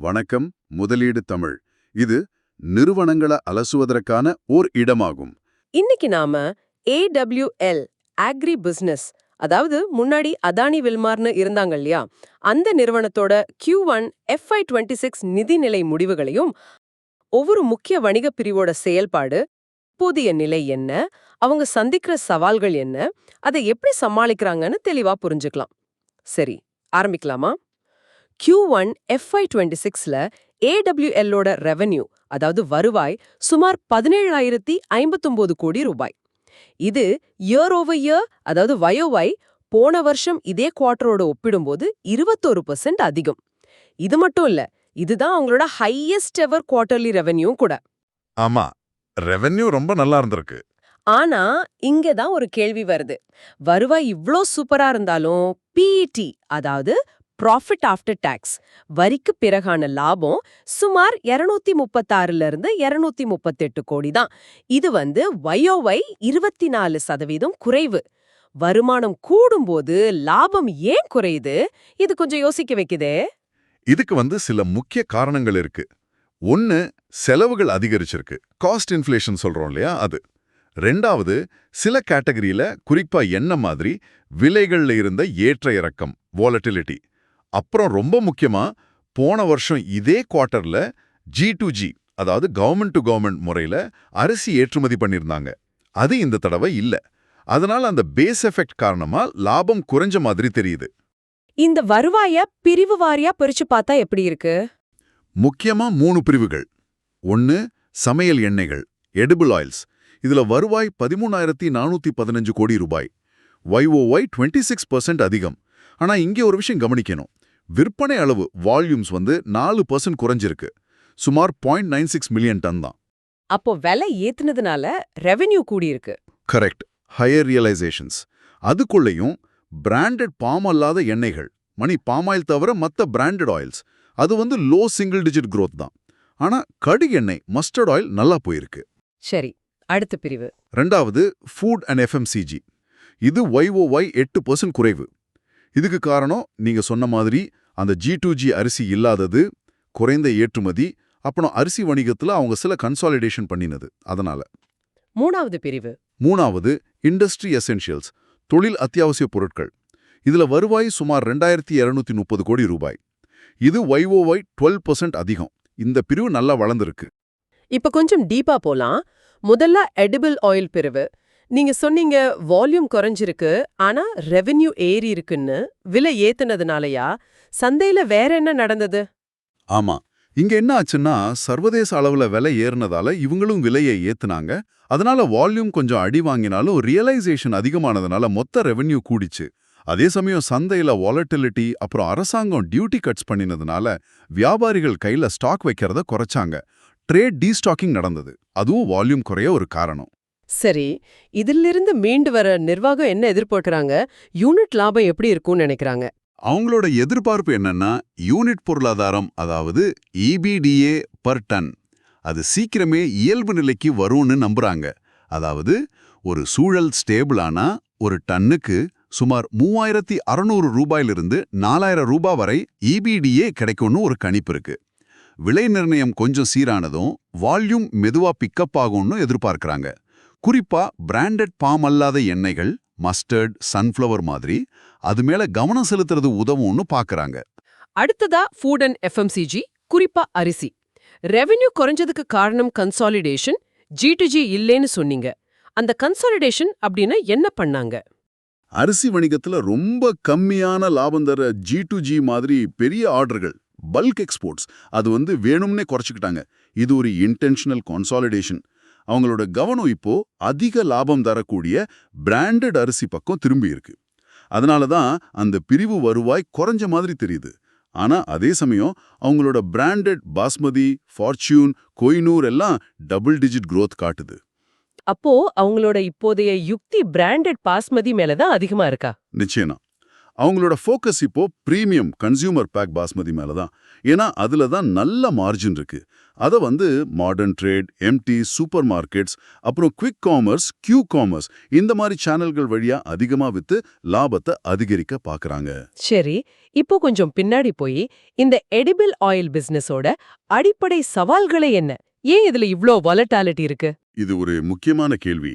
வணக்கம் முதலீடு தமிழ். இது நிறுவனங்களை அலசுவதற்கான ஓர் இடமாகும். இன்னைக்கு நாம ஏடபிள்யூஎல் ஆக்ரி பிசினஸ் அதாவது முன்னாடி அதானி வில்மார்னு இருந்தாங்க இல்லையா? அந்த நிறுவனத்தோட Q one FY twenty six நிதிநிலை முடிவுகளையும் ஒவ்வொரு முக்கிய வணிகப் பிரிவோட செயல்பாடு போதிய நிலை என்ன அவங்க சந்திக்கிற சவால்கள் என்ன அதை எப்படி சமாளிக்கிறாங்கன்னு தெளிவா புரிஞ்சுக்கலாம். சரி ஆரம்பிக்கலாமா? Q1 ஒன் எஃப்ஐ டுவெண்ட்டி சிக்ஸ்ல ஏடபிள்யூஎல்லோட ரெவென்யூ அதாவது வருவாய் சுமார் பதினேழாயிரத்தி ஐம்பத்தொன்பது கோடி ரூபாய். இது இயர் ஓவர் இயர் அதாவது வயோவாய் போன வருஷம் இதே குவார்ட்டரோட ஒப்பிடும்போது இருபத்தோரு பர்சன்ட் அதிகம். இது மட்டும் இல்ல இதுதான் அவங்களோட ஹையஸ்ட் எவர் குவார்ட்டர்லி ரெவென்யூ கூட. ஆமா ரெவென்யூ ரொம்ப நல்லா இருந்திருக்கு. ஆனா இங்க தான் ஒரு கேள்வி வருது. வருவாய் இவ்ளோ சூப்பரா இருந்தாலும் பிஇடி அதாவது ப்ராஃபிட் ஆஃப்டர் டேக்ஸ் வரிக்கு பிறகான லாபம் சுமார் 236 முப்பத்தாறுல இருந்து 238 முப்பத்தெட்டு கோடி தான் இது வந்து வயோவை இருபத்தி நாலு சதவீதம் குறைவு. வருமானம் கூடும்போது லாபம் ஏன் குறையுது? இது கொஞ்சம் யோசிக்க வைக்குதே. இதுக்கு வந்து சில முக்கிய காரணங்கள் இருக்கு. ஒன்னு செலவுகள் அதிகரிச்சிருக்கு. காஸ்ட் இன்ஃப்ளேஷன் சொல்றோம் இல்லையா? அது. ரெண்டாவது சில கேட்டகரியில் குறிப்பா என்ன மாதிரி விலைகள்ல இருந்த ஏற்ற இறக்கம் வாலட்டிலிட்டி அப்புறம் ரொம்ப முக்கியமா போன வருஷம் இதே குவார்ட்டர்ல ஜி டு ஜி அதாவது கவர்மெண்ட் டு கவர்மெண்ட் முறையில அரிசி ஏற்றுமதி பண்ணிருந்தாங்க அது இந்த தடவை இல்ல. அதனால அந்த பேஸ் எஃபெக்ட் காரணமா லாபம் குறைஞ்ச மாதிரி தெரியுது. இந்த வருவாய பிரிவு வாரியா பிரிச்சு பார்த்தா எப்படி இருக்கு? முக்கியமா மூணு பிரிவுகள். ஒன்னு சமையல் எண்ணெய்கள் எடிபிள் ஆயில்ஸ் இதுல வருவாய் பதிமூணாயிரத்தி நானூத்தி பதினஞ்சு கோடி ரூபாய். YOY டுவெண்ட்டி சிக்ஸ் பர்சன்ட் அதிகம். ஆனா இங்கே ஒரு விஷயம் கவனிக்கணும். விற்பனை அளவு வால்யூம்ஸ் வந்து நாலு பர்சன்ட் குறைஞ்சிருக்கு. சுமார் point nine six million ton தான். அப்போ விலை ஏத்துனதுனால ரெவென்யூ கூடியிருக்கு. கரெக்ட் ஹையர் ரியலைசேஷன்ஸ் அதுக்குள்ளேயும் பிராண்டட் பாம் அல்லாத எண்ணெய்கள் மணி பாமாயில் தவிர மத்த பிராண்டட் ஆயில்ஸ் அது வந்து லோ சிங்கிள் டிஜிட் growth தான். ஆனா கடு எண்ணெய் மஸ்டர்ட் ஆயில் நல்லா போயிருக்கு. சரி அடுத்த பிரிவு. ரெண்டாவது ஃபுட் அண்ட் எஃப்எம்சிஜி இது YOY எட்டு பர்சன்ட் குறைவு. இதுக்கு காரணம் நீங்க சொன்ன மாதிரி அந்த ஜி டு ஜி அரிசி இல்லாதது குறைந்த ஏற்றுமதி அப்புறம் அரிசி வணிகத்துல அவங்க சில கன்சாலிடேஷன் பண்ணினது அதனால. மூணாவது பிரிவு. மூணாவது இண்டஸ்ட்ரி எசென்ஷியல்ஸ் தொழில் அத்தியாவசிய பொருட்கள். இதுல வருவாய் சுமார் ரெண்டாயிரத்தி இருநூத்தி முப்பது கோடி ரூபாய். இது YOY டுவெல் பர்சன்ட் அதிகம். இந்த பிரிவு நல்லா வளர்ந்திருக்கு. இப்ப கொஞ்சம் டீப்பா போலாம். முதல்ல எடிபிள் ஆயில் பிரிவு. நீங்க சொன்னீங்க வால்யூம் குறைஞ்சிருக்கு ஆனா ரெவென்யூ ஏறி இருக்குன்னு விலை ஏத்துனதுனாலயா? சந்தையில வேற என்ன நடந்தது? ஆமா. இங்க என்ன ஆச்சுன்னா சர்வதேச அளவுல விலை ஏறினதால இவங்களும் விலையை ஏத்துனாங்க. அதனால வால்யூம் கொஞ்சம் அடி வாங்கினாலும் ரியலைசேஷன் அதிகமானதுனால மொத்த ரெவென்யூ கூடிச்சு. அதே சமயம் சந்தையில வாலட்டிலிட்டி அப்புறம் அரசாங்கம் டியூட்டி கட்ஸ் பண்ணினதுனால வியாபாரிகள் கையில ஸ்டாக் வைக்கிறத குறைச்சாங்க. ட்ரேட் டீஸ்டாக்கிங் நடந்தது. அதுவும் வால்யூம் குறைய ஒரு காரணம். சரி. இதிலிருந்து மீண்டு வர நிர்வாகம் என்ன எதிர்பார்க்கறாங்க? யூனிட் லாபம் எப்படி இருக்கும்னு நினைக்கிறாங்க? அவங்களோட எதிர்பார்ப்பு என்னன்னா யூனிட் பொருளாதாரம் அதாவது இபிடிஏ பர் டன் அது சீக்கிரமே இயல்பு நிலைக்கு வரும்னு நம்புறாங்க. அதாவது ஒரு சூழல் ஸ்டேபிளானா ஒரு டன்னுக்கு சுமார் மூவாயிரத்தி அறுநூறு ரூபாயிலிருந்து நாலாயிரம் ரூபாய் வரை இபிடிஏ கிடைக்கும்னு ஒரு கணிப்பு இருக்கு. விலை நிர்ணயம் கொஞ்சம் சீரானதும் வால்யூம் மெதுவா பிக்கப் ஆகும்னு எதிர்பார்க்கறாங்க. குறிப்பா பிராண்டட் பாம் அல்லாத எண்ணெய்கள் மஸ்டர்ட் சன்ஃப்ளவர் மாதிரி அது மேல கவனம் செலுத்துறது உதவும்னு பாக்குறாங்க. அடுத்ததா ஃபுட் அண்ட் எஃப்எம்சிஜி குறிப்பா அரிசி. ரெவென்யூ குறைஞ்சதுக்கு காரணம் கன்சாலிடேஷன் ஜி டு ஜி இல்லேன்னு சொன்னீங்க. அந்த கன்சாலிடேஷன் அப்படின்னா என்ன பண்ணாங்க? அரிசி வணிகத்துல ரொம்ப கம்மியான லாபம் தர ஜி டு ஜி மாதிரி பெரிய ஆர்டர்கள் பல்க் எக்ஸ்போர்ட்ஸ் அது வந்து வேணும்னே குறைச்சிக்கிட்டாங்க. இது ஒரு இன்டென்ஷனல் கான்சாலிடேஷன் அவங்களோட கவனம் இப்போ அதிக லாபம் தரக்கூடிய பிராண்டட் அரிசி பக்கம் திரும்பி இருக்கு. அதனால தான் அந்த பிரிவு வருவாய் குறைஞ்ச மாதிரி தெரியுது. ஆனா அதே சமயம் அவங்களோட பிராண்டட் பாஸ்மதி ஃபார்ச்சூன் கொய்னூர் எல்லாம் டபுள் டிஜிட் growth காட்டுது. அப்போ அவங்களோட இப்போதைய யுக்தி பிராண்டட் பாஸ்மதி மேல தான் அதிகமா இருக்கா? நிச்சயமா. அவங்களோட ஃபோக்கஸ் இப்போ பிரீமியம் கன்சியூமர் பேக் பாஸ்மதி மேல தான். ஏன்னா அதுல தான் நல்ல மார்ஜின் இருக்கு. அதை வந்து modern trade MT supermarkets அப்புறம் குவிக் காமர்ஸ் கியூ காமர்ஸ் இந்த மாதிரி சேனல்கள் வழியா அதிகமா வித்து லாபத்தை அதிகரிக்க பாக்குறாங்க. சரி இப்போ கொஞ்சம் பின்னாடி போய் இந்த எடிபிள் ஆயில் பிசினஸோட அடிப்படை சவால்களே என்ன? ஏன் இதுல இவ்ளோ வாலட்டாலிட்டி இருக்கு? இது ஒரு முக்கியமான கேள்வி.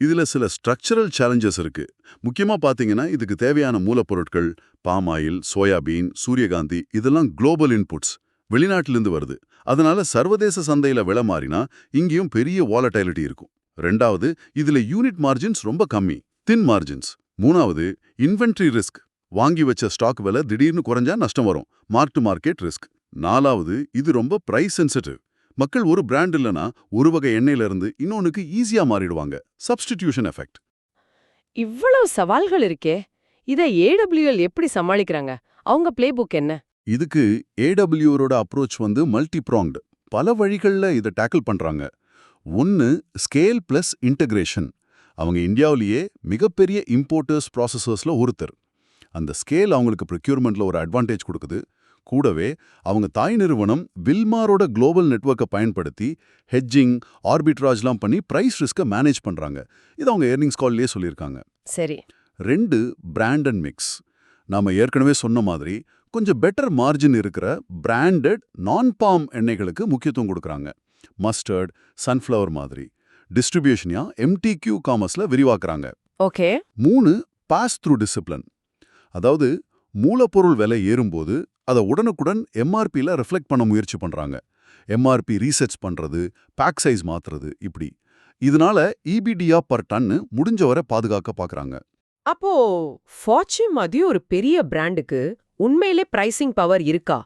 இதுல சில ஸ்ட்ரக்சரல் சேலஞ்சஸ் இருக்கு. முக்கியமா பாத்தீங்கன்னா இதுக்கு தேவையான மூலப்பொருட்கள் பாம் ஆயில் சோயாபீன் சூரியகாந்தி இதெல்லாம் குளோபல் இன்புட்ஸ் வெளிநாட்டிலிருந்து வருது. அதனால சர்வதேச சந்தையில விலை மாறினா இங்கேயும் பெரிய வாலடைலிட்டி இருக்கும். ரெண்டாவது இதுல யூனிட் மார்ஜின்ஸ் ரொம்ப கம்மி தின் மார்ஜின்ஸ் மூணாவது இன்வென்ட்ரி ரிஸ்க் வாங்கி வச்ச ஸ்டாக் விலை திடீர்னு குறைஞ்சா நஷ்டம் வரும் மார்க் டு மார்க்கெட் ரிஸ்க் நாலாவது இது ரொம்ப பிரைஸ் சென்சிட்டிவ் மக்கள் ஒரு பிராண்ட் இல்லனா ஒரு வகை எண்ணெயிலிருந்து இன்னொன்னுக்கு ஈஸியா மாறிடுவாங்க. சப்ஸ்டிடியூஷன் எஃபெக்ட் இவ்வளவு சவால்கள் இருக்கே. இத ஏடபிள்யூஎல் எப்படி சமாளிக்கிறாங்க? அவங்க பிளே புக் என்ன? இதுக்கு ஏடபிள்யூரோட அப்ரோச் வந்து மல்டி ப்ராங்டு பல வழிகளில் இதை டேக்கிள் பண்றாங்க. ஒன்னு ஸ்கேல் பிளஸ் இன்டகிரேஷன் அவங்க இந்தியாவிலேயே மிகப்பெரிய இம்போர்ட்டர்ஸ் ப்ராசஸர்ஸ்ல ஒருத்தர். அந்த ஸ்கேல் அவங்களுக்கு ப்ரொக்யூர்மெண்ட்ல ஒரு அட்வான்டேஜ் கொடுக்குது. கூடவே அவங்க தாய் நிறுவனம் வில்மாரோட குளோபல் நெட்வொர்க்கை பயன்படுத்தி ஹெட்ஜிங் ஆர்பிட்ராஜ்லாம் பண்ணி பிரைஸ் ரிஸ்க்கை மேனேஜ் பண்றாங்க. இது அவங்க ஏர்னிங்ஸ் கால்லேயே சொல்லியிருக்காங்க. சரி. ரெண்டு பிராண்ட் அண்ட் மிக்ஸ் நாம ஏற்கனவே சொன்ன மாதிரி கொஞ்சம் பெட்டர் மார்ஜின் இருக்கிற பிராண்டட் நான் பாம் எண்ணெய்களுக்கு முக்கியத்துவம் கொடுக்குறாங்க. மஸ்டர்ட் சன்ஃப்ளவர் மாதிரி. டிஸ்ட்ரிபியூஷனியா எம்டிக்யூ காமர்ஸ்ல விரிவாக்குறாங்க. ஓகே மூணு பாஸ் த்ரூ டிசிப்ளின் அதாவது மூலப்பொருள் விலை ஏறும்போது அதை உடனுக்குடன் எம்ஆர்பியில் ரிஃப்ளெக்ட் பண்ண முயற்சி பண்றாங்க. எம்ஆர்பி ரீசர்ச் பண்றது பேக் சைஸ் மாத்துறது இப்படி. இதனால இபிடியா பர் டன்னு முடிஞ்ச வரை பாதுகாக்க பார்க்கறாங்க அப்போ ஃபார்ச்சூன் மாதிரி ஒரு பெரிய பிராண்டுக்கு உண்மையிலே பிரைசிங் பவர் இருக்கா?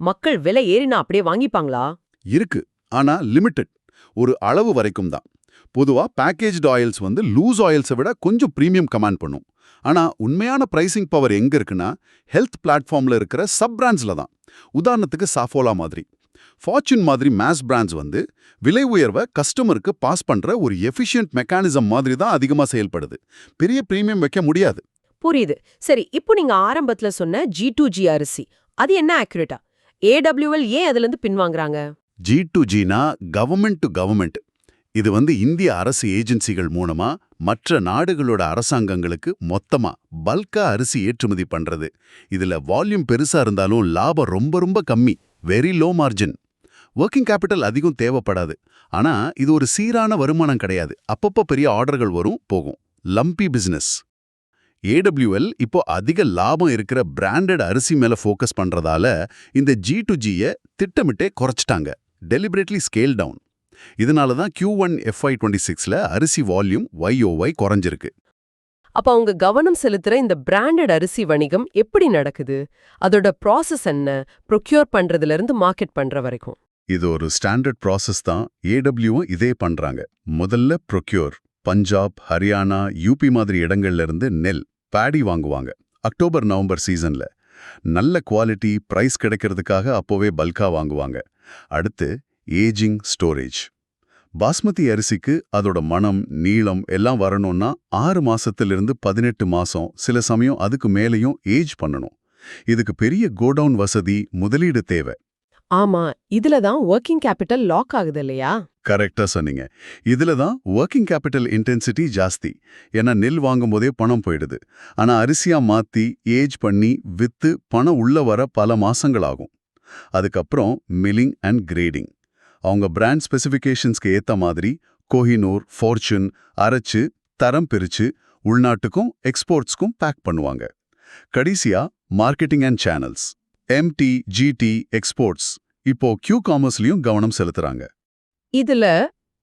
மக்கள் விலை ஏறினா அப்படியே வாங்கிப்பாங்களா? இருக்கு. ஆனா லிமிட்டெட் ஒரு அளவு வரைக்கும் தான். பொதுவா பேக்கேஜ்டு ஆயில்ஸ் வந்து லூஸ் ஆயில்ஸை விட கொஞ்சம் ப்ரீமியம் கமாண்ட் பண்ணும். ஆனா உண்மையான பிரைசிங் பவர் எங்க இருக்குன்னா ஹெல்த் பிளாட்ஃபார்ம்ல இருக்கிற சப் பிராண்ட்ஸ்ல தான். உதாரணத்துக்கு சாஃபோலா மாதிரி. ஃபார்ச்சூன் மாதிரி மேஸ் பிராண்ட்ஸ் வந்து விலை உயர்வை கஸ்டமருக்கு பாஸ் பண்ற ஒரு எஃபிஷியன்ட் மெக்கானிசம் மாதிரி தான் அதிகமா செயல்படுது. பெரிய ப்ரீமியம் வைக்க முடியாது. புரியுது. சரி இப்போ நீங்க ஆரம்பத்துல சொன்ன ஜி டூ ஜி அரிசி அது என்ன ஆக்யூரேட்டா ஏடபிள்யூஎல் ஏன் அதுல இருந்து பின்வாங்குறாங்க? ஜி டு ஜினா கவர்மெண்ட் டு கவர்மெண்ட் இது வந்து இந்திய அரசு ஏஜென்சிகள் மூலமா மற்ற நாடுகளோட அரசாங்கங்களுக்கு மொத்தமா பல்கா அரிசி ஏற்றுமதி பண்றது. இதுல வால்யூம் பெருசா இருந்தாலும் லாபம் ரொம்ப ரொம்ப கம்மி very low margin working capital அதிகம் தேவைப்படாது. ஆனா இது ஒரு சீரான வருமானம் கிடையாது. அப்பப்போ பெரிய ஆர்டர்கள் வரும் போகும். லம்பி பிசினஸ் ஏடபிள்யூஎல் இப்போ அதிக லாபம் இருக்கிற பிராண்டட் அரிசி மேல ஃபோக்கஸ் பண்றதால இந்த ஜி டு ஜியை திட்டமிட்டே குறைச்சிட்டாங்க. டெலிபரேட்லி ஸ்கேல் டவுன் இதனால தான் கியூ ஒன் எஃப்ஐ டுவெண்ட்டி சிக்ஸில் அரிசி வால்யூம் ஒய்ஓஒய் குறைஞ்சிருக்கு. அப்ப அவங்க கவனம் செலுத்துற இந்த பிராண்டட் அரிசி வணிகம் எப்படி நடக்குது? அதோட ப்ராசஸ் என்ன? ப்ரொக்யூர் பண்றதுல இருந்து மார்க்கெட் பண்ற வரைக்கும். இது ஒரு ஸ்டாண்டர்ட் ப்ராசஸ் தான். ஏடபிள்யூவும் இதே பண்றாங்க. முதல்ல ப்ரொக்யூர் பஞ்சாப் ஹரியானா யூபி மாதிரி இடங்கள்ல இருந்து நெல் பேடி வாங்குவாங்க. அக்டோபர் நவம்பர் சீசன்ல நல்ல குவாலிட்டி பிரைஸ் கிடைக்கிறதுக்காக அப்போவே பல்கா வாங்குவாங்க. அடுத்து ஏஜிங் ஸ்டோரேஜ் பாஸ்மதி அரிசிக்கு அதோட மனம் நீளம் எல்லாம் வரணும்னா ஆறு மாசத்திலிருந்து பதினெட்டு மாசம். சில சமயம் அதுக்கு மேலேயும் ஏஜ் பண்ணணும். இதுக்கு பெரிய கோடவுன் வசதி முதலீடு தேவை. ஆமா இதுல தான் ஒர்க்கிங் கேபிட்டல் லாக் ஆகுது இல்லையா? கரெக்டா சொன்னீங்க. இதுல தான் ஒர்க்கிங் கேபிட்டல் இன்டென்சிட்டி ஜாஸ்தி. ஏன்னா நெல் வாங்கும்போதே பணம் போயிடுது. ஆனா அரிசியா மாத்தி ஏஜ் பண்ணி வித்து பணம் உள்ள வர பல மாசங்கள் ஆகும் அதுக்கப்புறம் மில்லிங் அண்ட் கிரேடிங் அவங்க பிராண்ட் ஸ்பெசிஃபிகேஷன்ஸ்க்கு ஏத்த மாதிரி கோஹினூர் ஃபார்ச்சூன் அரைச்சு தரம் பிரிச்சு உள்நாட்டுக்கும் எக்ஸ்போர்ட்ஸ்க்கும் பேக் பண்ணுவாங்க. கடைசியா marketing and channels MT GT exports இப்போ கியூ காமர்ஸ்லயும் கவனம் செலுத்துறாங்க. இதுல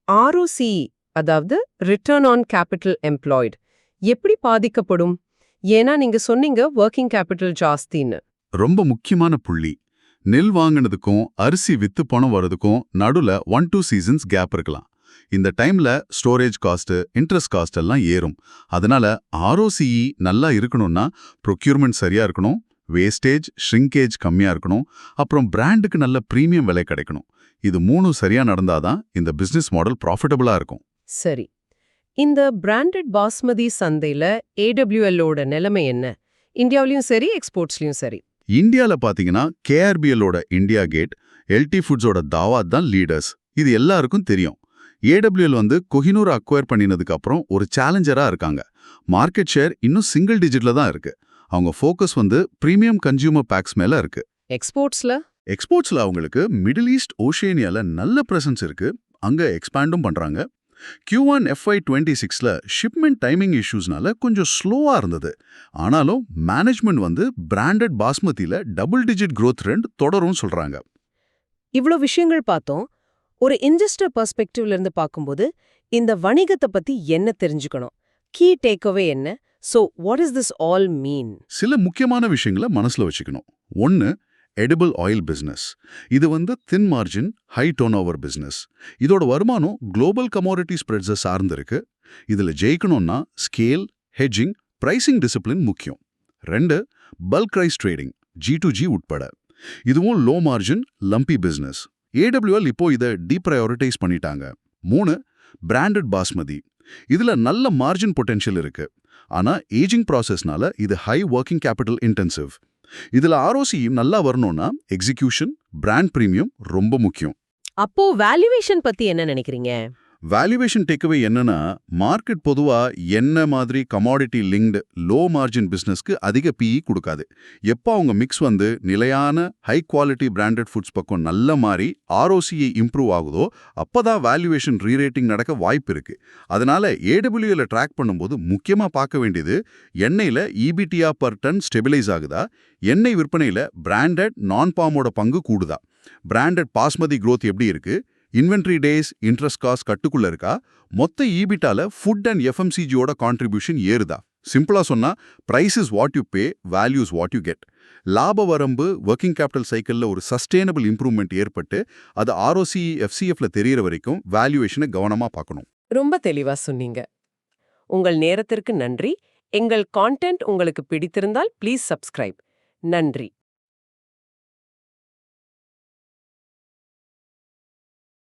ஆர்ஓசி அதாவது ரிட்டர்ன் ஆன் கேபிட்டல் எம்ப்ளாய்டு எப்படி பாதிக்கப்படும்? ஏன்னா நீங்க சொன்னீங்க ஒர்க்கிங் கேபிட்டல் ஜாஸ்தின்னு. ரொம்ப முக்கியமான புள்ளி. நெல் வாங்கினதுக்கும் அரிசி வித்து பணம் வர்றதுக்கும் நடுல ஒன் டூ சீசன்ஸ் கேப் இருக்கலாம். இந்த டைம்ல ஸ்டோரேஜ் காஸ்ட் இன்ட்ரெஸ்ட் காஸ்ட் எல்லாம் ஏறும். அதனால ஆர்ஓசிஇ நல்லா இருக்கணும்னா ப்ரொக்யூர்மெண்ட் சரியா இருக்கணும் வேஸ்டேஜ் ஷ்ரிங்கேஜ் கம்மியா இருக்கணும் அப்புறம் பிராண்டுக்கு நல்ல ப்ரீமியம் விலை கிடைக்கணும். இது மூணும் சரியா நடந்தாதான் இந்த பிசினஸ் மாடல் ப்ராஃபிட்டபிளா இருக்கும். சரி. இந்த பிராண்டட் பாஸ்மதி சந்தையில ஏடபிள்யூஎல்லோட நிலைமை என்ன? இந்தியாவிலயும் சரி எக்ஸ்போர்ட்ஸ்லயும் சரி. இந்தியால பாத்தீங்கன்னா கேஆர்பிஎல்லோட இந்தியா கேட் எல்டி ஃபுட்ஸோட தாவாத் தான் லீடர்ஸ் இது எல்லாருக்கும் தெரியும். ஏடபிள்யூஎல் வந்து கொஹினூர் அக்வயர் பண்ணினதுக்கு அப்புறம் ஒரு சேலஞ்சரா இருக்காங்க. மார்க்கெட் ஷேர் இன்னும் சிங்கிள் டிஜிட்ல தான் இருக்கு. அவங்க ஃபோக்கஸ் வந்து பிரீமியம் கன்சியூமர் பேக்ஸ் மேல இருக்கு. எக்ஸ்போர்ட்ஸ்ல எக்ஸ்போர்ட்ஸ்ல அவங்களுக்கு மிடில் ஈஸ்ட் ஓஷேனியால நல்ல பிரசன்ஸ் இருக்கு. அங்க எக்ஸ்பேண்டும் பண்றாங்க. Q1 ஒன் எஃப்ஐ டுவெண்ட்டி சிக்ஸ்ல ஷிப்மெண்ட் டைமிங் இஷ்யூஸ்னால கொஞ்சம் ஸ்லோவா இருந்தது. ஆனாலும் மேனேஜ்மெண்ட் வந்து பிராண்டட் பாஸ்மதியில டபுள் டிஜிட் growth ட்ரெண்ட் தொடரும் சொல்றாங்க. இவ்ளோ விஷயங்கள் பார்த்தோம். ஒரு இன்வெஸ்டர் பெர்ஸ்பெக்டிவ்ல இருந்து பார்க்கும்போது இந்த வணிகத்தை பத்தி என்ன தெரிஞ்சுக்கணும்? கீ டேக்அவே என்ன? So what is this all mean சில முக்கியமான விஷயங்களை மனசுல வச்சுக்கணும். ஒன்னு எடிபிள் ஆயில் பிசினஸ் இது வந்து thin margin high turnover business இதோட வருமானம் குளோபல் கமாடிட்டி ஸ்ப்ரெட்ஸை சார்ந்திருக்கு. இதுல ஜெயிக்கணும்னா ஸ்கேல் ஹெட்ஜிங் பிரைசிங் டிசிப்ளின் முக்கியம். ரெண்டு bulk rice trading G to G உட்பட. இதுவும் low margin lumpy business AWL இப்போ இதை டீப்ரையாரிட்டைஸ் பண்ணிட்டாங்க. மூணு பிராண்டட் பாஸ்மதி. இதுல நல்ல மார்ஜின் பொட்டென்ஷியல் இருக்கு. ஆனா ஏஜிங் ப்ராசஸ்னால இது ஹை ஒர்க்கிங் கேபிட்டல் இன்டென்சிவ் இதுல ஆர்ஓசி நல்லா வரணும்னா எக்ஸிக்யூஷன் பிராண்ட் பிரீமியம் ரொம்ப முக்கியம். அப்போ வேல்யூவேஷன் பத்தி என்ன நினைக்கிறீங்க? வேல்யூவேஷன் டேக்அவே என்னன்னா மார்க்கெட் பொதுவா என்ன மாதிரி கமாடிட்டி லிங்க்டு லோ மார்ஜின் பிசினஸ்க்கு அதிக பிஇ கொடுக்காது. எப்போ அவங்க மிக்ஸ் வந்து நிலையான ஹை குவாலிட்டி பிராண்டட் ஃபுட்ஸ் பக்கம் நல்ல மாதிரி ஆர்ஓசியை இம்ப்ரூவ் ஆகுதோ அப்பதான் வேல்யூவேஷன் ரீரேட்டிங் நடக்க வாய்ப்பு இருக்கு. அதனால ஏடபிள்யூல ட்ராக் பண்ணும்போது முக்கியமா பார்க்க வேண்டியது எண்ணெயில் இபிடிஆ பர் டன் ஸ்டெபிலைஸ் ஆகுதா? எண்ணெய் விற்பனையில பிராண்டட் நான் பாமோட பங்கு கூடுதா? பிராண்டட் பாஸ்மதி க்ரோத் எப்படி இருக்கு? இன்வென்ட்ரி டேஸ் இன்ட்ரெஸ்ட் காஸ்ட் கட்டுக்குள்ள இருக்கா? மொத்த ஈபிட்டால ஃபுட் அண்ட் எஃப்எம்சிஜியோட கான்ட்ரிபியூஷன் ஏறுதா? சிம்பிளா சொன்னா price is what you pay values what you get லாப வரம்பு ஒர்க்கிங் கேபிட்டல் சைக்கிள்ல ஒரு சஸ்டெயினபிள் இம்ப்ரூவ்மெண்ட் ஏற்பட்டு அது ஆர்ஓசி எஃப்சிஎஃப்ல தெரியற வரைக்கும் வேல்யூவேஷனை கவனமா பார்க்கணும். ரொம்ப தெளிவா சொன்னீங்க. உங்கள் நேரத்திற்கு நன்றி. எங்கள் கான்டென்ட் உங்களுக்கு பிடித்திருந்தால் ப்ளீஸ் சப்ஸ்கிரைப் நன்றி.